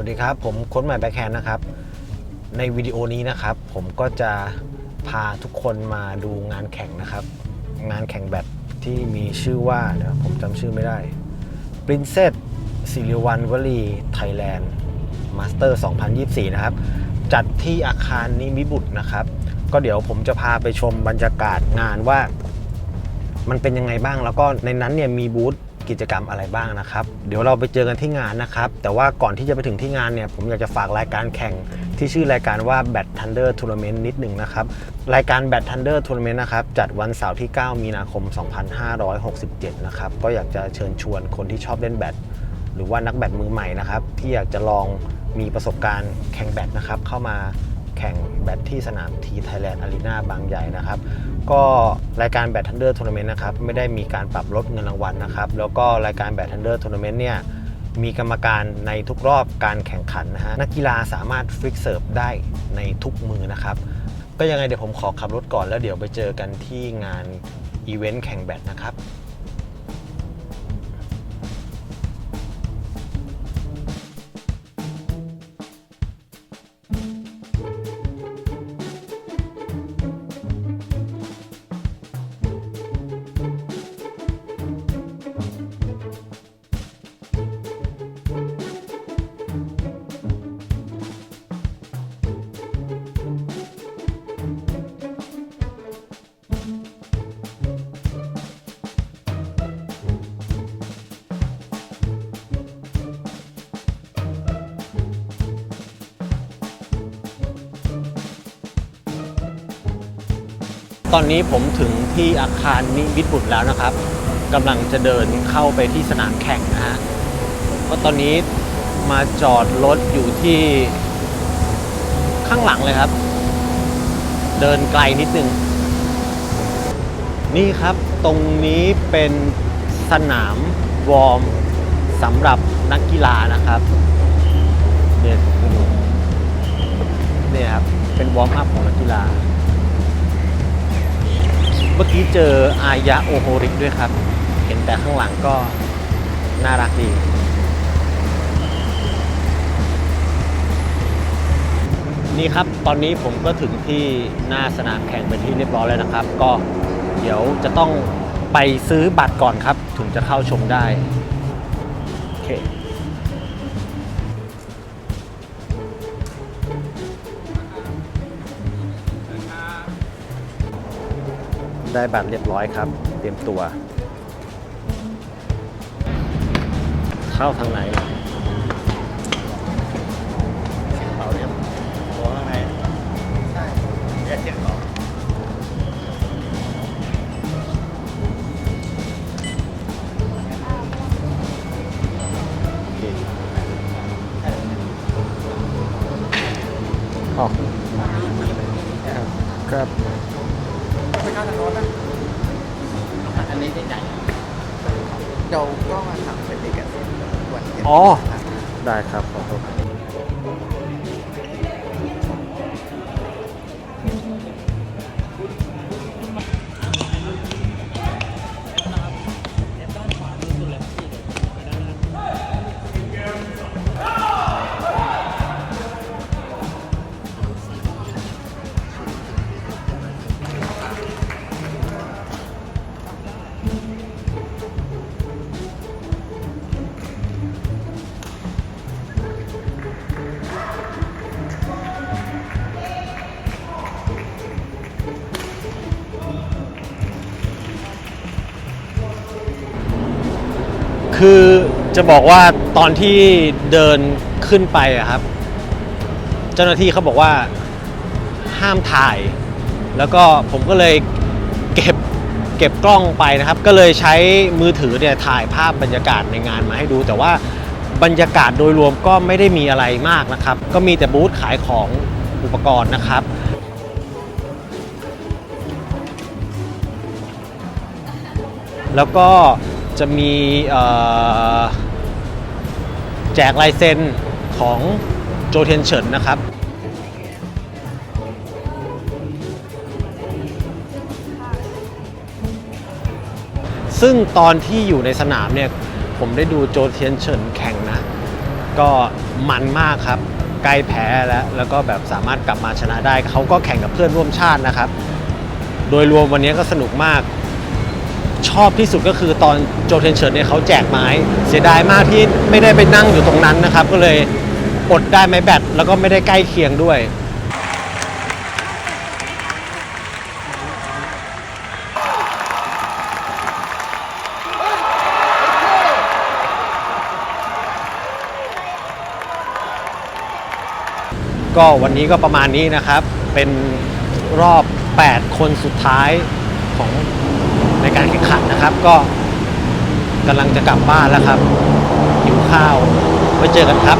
วัสดีครับ ผมโค้ชใหม่แบ็คแฮนนะครับ ในวิดีโอนี้นะครับ ผมก็จะพาทุกคนมาดูงานแข่งนะครับ งานแข่งแบดที่มีชื่อว่าเดี๋ยวผมจำชื่อไม่ได้ Princess สิริวัณวลีไทยแลนด์มาสเตอร์ 2024 นะครับ จัดที่อาคารนิมิบุตรนะครับ ก็เดี๋ยวผมจะพาไปชมบรรยากาศงานว่า มันเป็นยังไงบ้างแล้วก็ในนั้นเนี่ยมีบูธ กิจกรรมอะไรบ้างนะครับ เดี๋ยวเราไปเจอกันที่งานนะครับ แต่ว่าก่อนที่จะไปถึงที่งานเนี่ยผมอยากจะฝากรายการแข่งที่ชื่อรายการว่า Bat Thunder Tournament นิดหนึ่งนะครับ รายการ Bat Thunder Tournament นะครับ จัดวันเสาร์ที่ 9 มีนาคม 2567 นะครับ ก็อยากจะเชิญชวนคนที่ชอบเล่นแบดหรือว่านักแบดมือใหม่นะครับ ที่อยากจะลองมีประสบการณ์แข่งแบดนะครับเข้ามา แข่งแบดที่สนามทีไทยแลนด์อารีนาบางใหญ่นะครับ ก็รายการแบดทันเดอร์ทัวร์นาเมนต์นะครับไม่ได้มีการปรับลดเงินรางวัลนะครับ แล้วก็รายการแบดทันเดอร์ทัวร์นาเมนต์เนี่ยมีกรรมการในทุกรอบการแข่งขันนะฮะนักกีฬาสามารถฟลิกเซิร์ฟได้ในทุกมือนะครับ ก็ยังไงเดี๋ยวผมขอขับรถก่อนแล้วเดี๋ยวไปเจอกันที่งานอีเวนต์แข่งแบดนะครับ ตอนนี้ผมถึงที่อาคารนิมิตบุตรแล้วนะครับกำลังจะเดินเข้าไปที่สนามแข่งนะฮะก็ตอนนี้มาจอดรถอยู่ที่ข้างหลังเลยครับ เดินไกลนิดนึง นี่ครับตรงนี้เป็นสนามวอร์มสำหรับนักกีฬานะครับเนี่ยเนี่ยครับ เป็นวอร์มอัพของนักกีฬา เมื่เจออายะโอโฮริกด้วยครับ เห็นแต่ข้างหลังก็น่ารักดี นี่ครับตอนนี้ผมก็ถึงที่หน้าสนามแข่งเป็นที่เรียบร้อยแล้วนะครับ ก็เดี๋ยวจะต้องไปซื้อบัตรก่อนครับ ถึงจะเข้าชมได้ โอเค ได้บัตรเรียบร้อยครับ เตรียมตัว เข้าทางไหนเปล่าเนี่ยตัวข้างในใช่แยกเสียงต่อโอเคอ๋อครับ อันนี้ได้จ่ายเราก็มาทำเป็นเอกสารวันเดียวอ๋อ ได้ครับขอโทษ คือจะบอกว่าตอนที่เดินขึ้นไปอะครับ เจ้าหน้าที่เขาบอกว่าห้ามถ่าย แล้วก็ผมก็เลยเก็บเก็บกล้องไปนะครับ ก็เลยใช้มือถือเนี่ยถ่ายภาพบรรยากาศในงานมาให้ดู แต่ว่าบรรยากาศโดยรวมก็ไม่ได้มีอะไรมากนะครับ ก็มีแต่บูธขายของอุปกรณ์นะครับแล้วก็ จะมีแจกลายเซ็นของโจเทียนเฉินนะครับซึ่งตอนที่อยู่ในสนามเนี่ยผมได้ดูโจเทียนเฉินแข่งนะ ก็มันมากครับ ใกล้แพ้แล้ว แล้วก็แบบสามารถกลับมาชนะได้ เขาก็แข่งกับเพื่อนร่วมชาตินะครับ โดยรวมวันนี้ก็สนุกมาก ชอบที่สุดก็คือตอนโจเทนเฉิร์เนี่ยเขาแจกไม้ เสียดายมากที่ไม่ได้ไปนั่งอยู่ตรงนั้นนะครับ ก็เลยอดได้ไม้แบตแล้วก็ไม่ได้ใกล้เคียงด้วยก็วันนี้ก็ประมาณนี้นะครับ เป็นรอบ 8 คนสุดท้ายของ ในการแข่งขันนะครับ ก็กำลังจะกลับบ้านแล้วครับหิวข้าวไว้เจอกันครับ